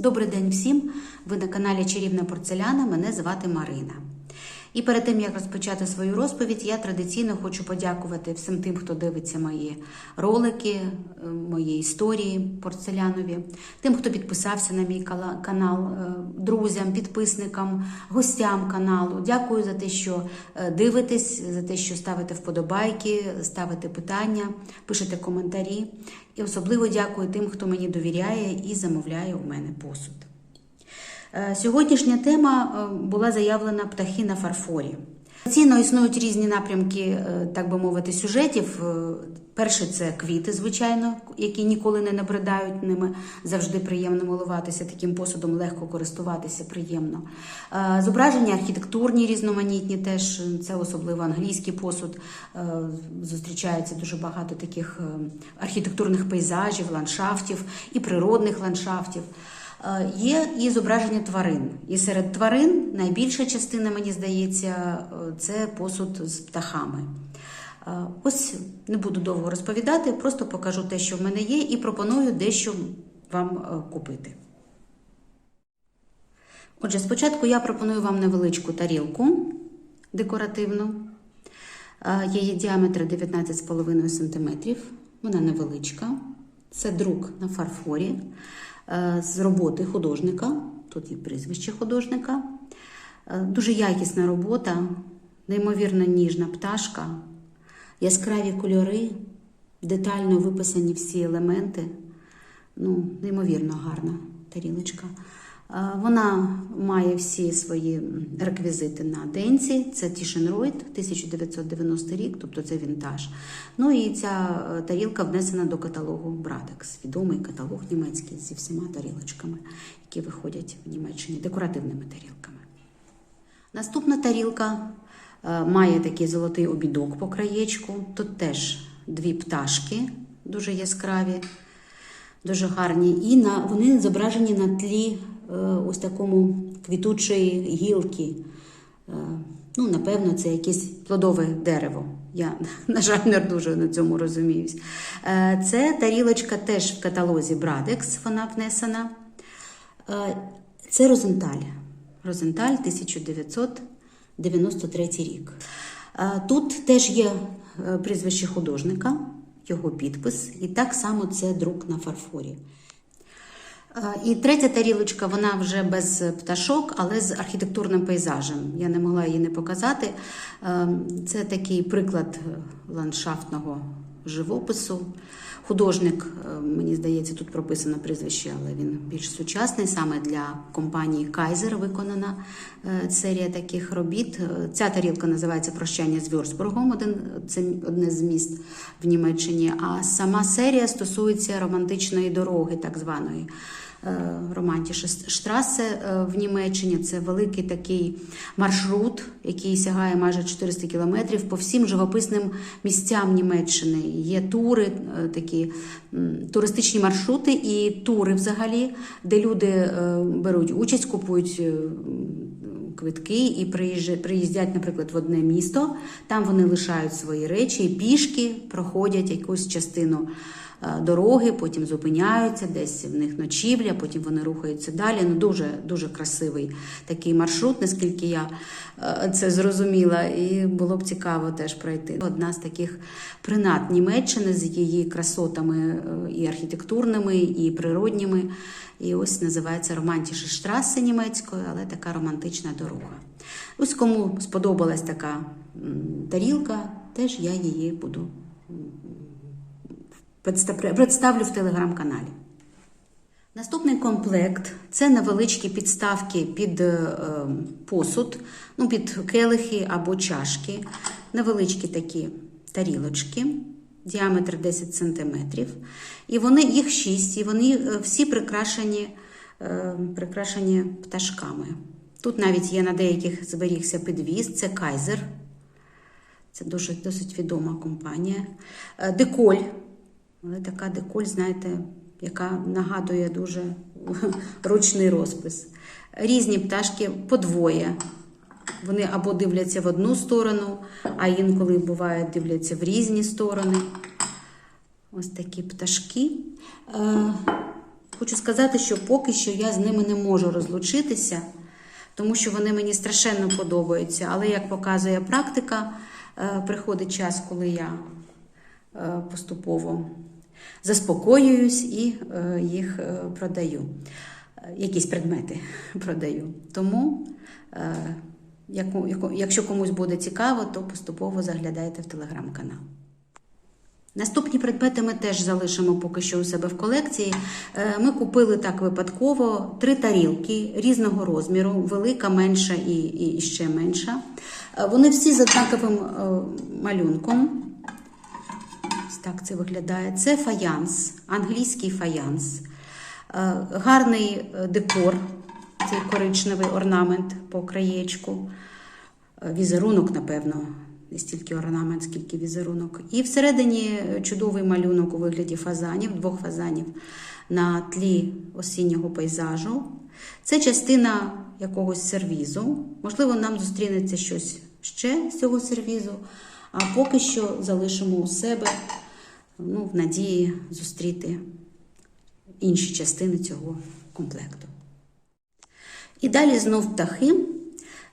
Добрий день всім! Ви на каналі Чарівна Порцеляна. Мене звати Марина. І перед тим як розпочати свою розповідь, я традиційно хочу подякувати всім тим, хто дивиться мої ролики, е, мої історії порцелянові, тим, хто підписався на мій канал, е, друзям, підписникам, гостям каналу. Дякую за те, що е, дивитесь, за те, що ставите вподобайки, ставите питання, пишете коментарі. І особливо дякую тим, хто мені довіряє і замовляє у мене посуд. Е, Сьогоднішня тема е, була заявлена птахи на фарфорі. Традиційно існують різні напрямки, е, так би мовити, сюжетів. Перше це квіти, звичайно, які ніколи не набридають ними. Завжди приємно милуватися таким посудом, легко користуватися приємно. Зображення архітектурні, різноманітні, теж це особливо англійський посуд. Зустрічається дуже багато таких архітектурних пейзажів, ландшафтів і природних ландшафтів. Е, Є і зображення тварин. І серед тварин найбільша частина, мені здається, е, це посуд з птахами. Е, Ось не буду довго розповідати, просто покажу те, що в мене є, і пропоную дещо вам купити. Отже, спочатку я пропоную вам невеличку тарілку декоративну. Її діаметр 19,5 см. Вона невеличка. Це друк на фарфорі з роботи художника. Тут є прізвище художника. Е, Дуже якісна робота, неймовірно ніжна пташка, яскраві кольори, детально виписані всі елементи. Ну, неймовірно гарна тарілочка. Е, Вона має всі свої реквізити на денці. Це Тішенройд, 1990 рік, тобто це вінтаж. Ну і ця е, тарілка внесена до каталогу Брадекс, відомий каталог німецький зі всіма тарілочками, які виходять в Німеччині, декоративними тарілками. Наступна тарілка е, має такий золотий обідок по краєчку. Тут теж дві пташки, дуже яскраві, дуже гарні. І на, вони зображені на тлі ось такому квітучої гілки. Е, ну, напевно, це якесь плодове дерево. Я, на жаль, не дуже на цьому розуміюсь. Е, це тарілочка теж в каталозі Брадекс, вона внесена. Е, Це Розенталь. Розенталь 1993 рік. Е, Тут теж є е, прізвище художника, його підпис, і так само це друк на фарфорі. Е, І третя тарілочка, вона вже без пташок, але з архітектурним пейзажем. Я не могла її не показати. Е, Це такий приклад е, ландшафтного живопису. Художник, е, мені здається, тут прописано прізвище, але він більш сучасний. Саме для компанії Кайзер виконана е, серія таких робіт. Е, Ця тарілка називається Прощання з Вьорсбургом, один це одне з міст в Німеччині. А сама серія стосується романтичної дороги, так званої. Романті Штрасе е, в Німеччині це великий такий маршрут, який сягає майже 400 кілометрів по всім живописним місцям Німеччини. Є тури, е, такі туристичні маршрути і тури взагалі, де люди е, беруть участь, купують. е, Квитки і приїздять, наприклад, в одне місто. Там вони лишають свої речі і пішки проходять якусь частину е, дороги, потім зупиняються, десь в них ночівля, потім вони рухаються далі. Ну дуже дуже красивий такий маршрут, наскільки я е, це зрозуміла, і було б цікаво теж пройти. Одна з таких принад Німеччини з її красотами е, і архітектурними, і природніми. І ось називається Романтіше Штрасе німецькою, але така романтична дорога. Ось кому сподобалась така тарілка, теж я її буду представлю в телеграм-каналі. Наступний комплект це невеличкі підставки під е, посуд, ну, під келихи або чашки, невеличкі такі тарілочки, діаметр 10 см. І вони, їх 6, і вони е, всі прикрашені, е, прикрашені пташками. Тут навіть є на деяких зберігся підвіз, це Кайзер. Це дуже досить відома компанія. Деколь. Але така деколь, знаєте, яка нагадує дуже ручний розпис. Різні пташки подвоє. Вони або дивляться в одну сторону, а інколи буває дивляться в різні сторони. Ось такі пташки. Е, хочу сказати, що поки що я з ними не можу розлучитися, тому що вони мені страшенно подобаються. Але як показує практика, е, приходить час, коли я е, поступово заспокоююсь і е, їх е, продаю. Якісь предмети продаю. Тому, е, якщо комусь буде цікаво, то поступово заглядайте в телеграм-канал. Наступні предмети ми теж залишимо поки що у себе в колекції. Ми купили так випадково три тарілки різного розміру, велика, менша і, і, ще менша. Вони всі з однаковим малюнком. Так це виглядає. Це фаянс, англійський фаянс. Е, Гарний е, декор, цей коричневий орнамент по краєчку. Е, Візерунок, напевно, не стільки орнамент, скільки візерунок. І всередині чудовий малюнок у вигляді фазанів, двох фазанів на тлі осіннього пейзажу. Це частина якогось сервізу. Можливо, нам зустрінеться щось ще з цього сервізу, а поки що залишимо у себе ну, в надії зустріти інші частини цього комплекту. І далі знов птахи,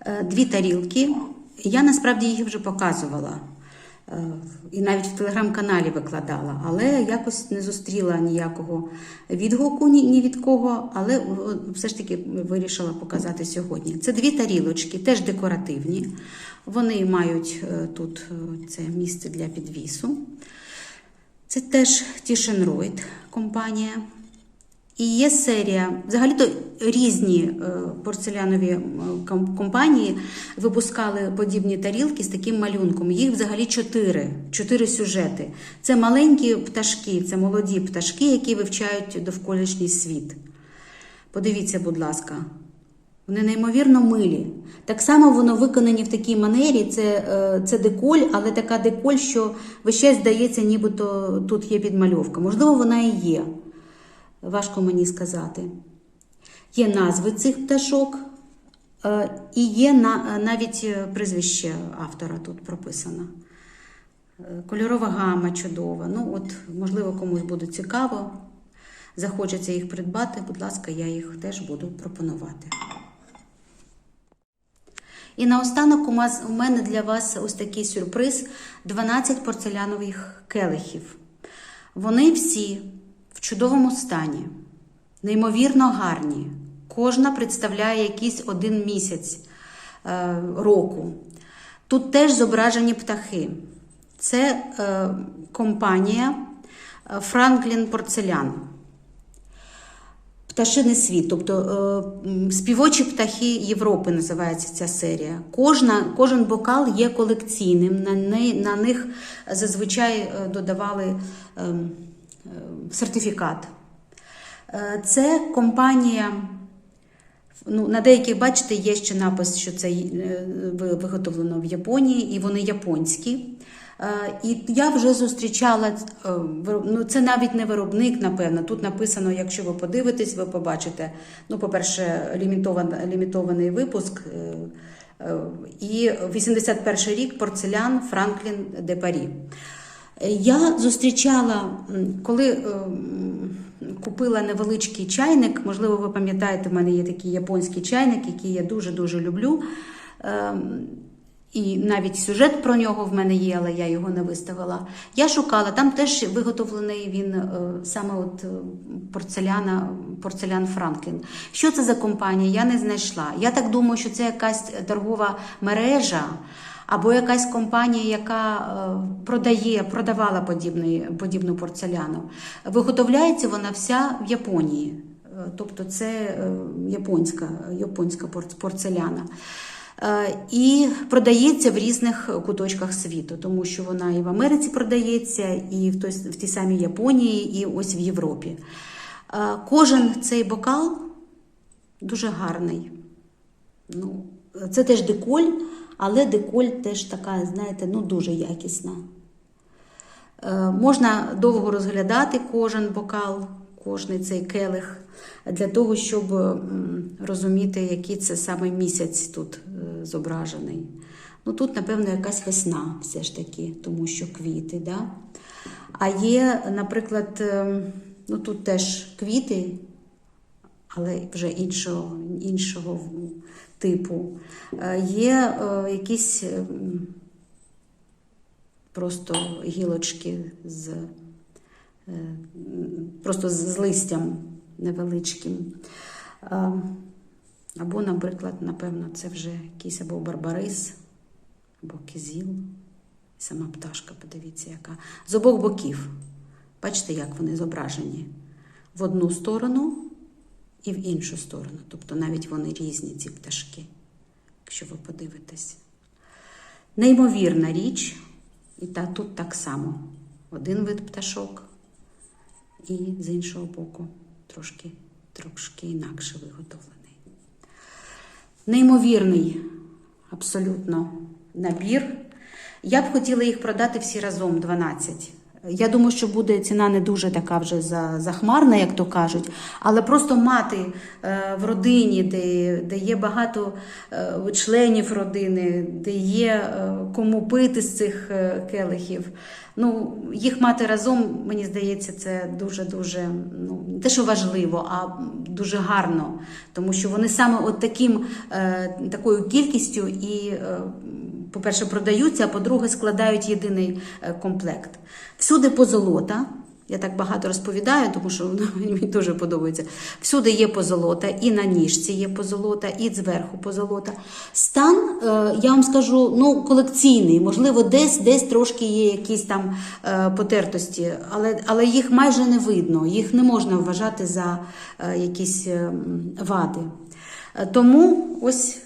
Е, дві тарілки. Я насправді їх вже показувала. Е, І навіть в телеграм-каналі викладала, але якось не зустріла ніякого відгуку ні, від кого, але все ж таки вирішила показати сьогодні. Це дві тарілочки, теж декоративні. Вони мають е, тут це місце для підвісу. Це теж Тішенройд компанія. І є серія, взагалі-то різні е, порцелянові е, компанії випускали подібні тарілки з таким малюнком. Їх взагалі чотири, чотири сюжети. Це маленькі пташки, це молоді пташки, які вивчають довколишній світ. Подивіться, будь ласка, вони неймовірно милі. Так само воно виконані в такій манері. Це, е, це деколь, але така деколь, що час здається, нібито тут є підмальовка. Можливо, вона і є. Важко мені сказати. Є назви цих пташок, е, і є навіть е, прізвище автора тут прописано. Кольорова гама чудова. Ну, от, можливо, комусь буде цікаво. Захочеться їх придбати, будь ласка, я їх теж буду пропонувати. І наостанок у нас- у мене для вас ось такий сюрприз: 12 порцелянових келихів. Вони всі в чудовому стані, неймовірно гарні. Кожна представляє якийсь один місяць е, року. Тут теж зображені птахи. Це е, компанія е, Franklin Порцелян. Пташиний світ, тобто е, співочі птахи Європи називається ця серія. Кожна, кожен бокал є колекційним. На, не, на них зазвичай е, додавали е, е, сертифікат. Це компанія. Ну, на деяких, бачите, є ще напис, що це виготовлено в Японії, і вони японські. Е, І я вже зустрічала, е, ну це навіть не виробник, напевно. Тут написано, якщо ви подивитесь, ви побачите. Ну, по-перше, лімітован- лімітований випуск. е, І 81 рік порцелян Франклін де Парі. Я зустрічала, коли купила невеличкий чайник, можливо, ви пам'ятаєте, в мене є такий японський чайник, який я дуже-дуже люблю. І навіть сюжет про нього в мене є, але я його не виставила. Я шукала, там теж виготовлений він е, саме от е, порцеляна, порцелян Франклін. Що це за компанія? Я не знайшла. Я так думаю, що це якась торгова мережа. Або якась компанія, яка е, продає, продавала подібний, подібну порцеляну. Виготовляється вона вся в Японії. Тобто це японська, японська порцеляна. Е, І продається в різних куточках світу, тому що вона і в Америці продається, і в той, в тій самій Японії, і ось в Європі. Е, Кожен цей бокал дуже гарний. Ну, це теж деколь, але деколь теж така, знаєте, ну дуже якісна. Е, Можна довго розглядати кожен бокал, кожний цей келих, для того, щоб розуміти, який це саме місяць тут е, зображений. Ну тут, напевно, якась весна все ж таки, тому що квіти. Да? А є, наприклад, е, ну тут теж квіти але вже іншого, іншого типу. Е, Є якісь просто гілочки з просто з листям невеличким. Е, Або, наприклад, напевно, це вже якийсь або барбарис, або кизіл. Сама пташка, подивіться, яка. З обох боків. Бачите, як вони зображені? В одну сторону і в іншу сторону. Тобто навіть вони різні, ці пташки, якщо ви подивитесь. Неймовірна річ, і та тут так само. Один вид пташок, і з іншого боку трошки, трошки інакше виготовлений. Неймовірний абсолютно набір. Я б хотіла їх продати всі разом 12. Я думаю, що буде ціна не дуже така вже захмарна, як то кажуть, але просто мати е, в родині, де, де є багато е, членів родини, де є е, кому пити з цих келихів. Ну, їх мати разом, мені здається, це дуже-дуже ну, не те, що важливо, а дуже гарно, тому що вони саме от таким, такою кількістю і, по-перше, продаються, а по-друге, складають єдиний е, комплект. Всюди позолота. Я так багато розповідаю, тому що ну, мені дуже подобається. Всюди є позолота, і на ніжці є позолота, і зверху позолота. Стан, е, я вам скажу, ну, колекційний, можливо, десь десь трошки є якісь там е, потертості, але, але їх майже не видно, їх не можна вважати за якісь е, вади. Тому ось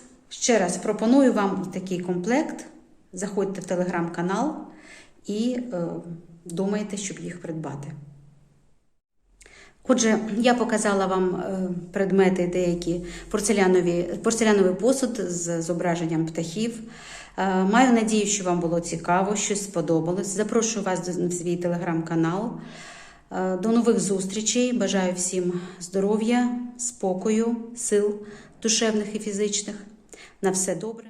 ще раз пропоную вам такий комплект. Заходьте в телеграм-канал і е, думайте, щоб їх придбати. Отже, я показала вам е, предмети деякі порцелянові, порцеляновий посуд з зображенням птахів. Е, Маю надію, що вам було цікаво, щось сподобалось. Запрошую вас до- свій телеграм-канал. Е, До нових зустрічей. Бажаю всім здоров'я, спокою, сил душевних і фізичних. На все добре.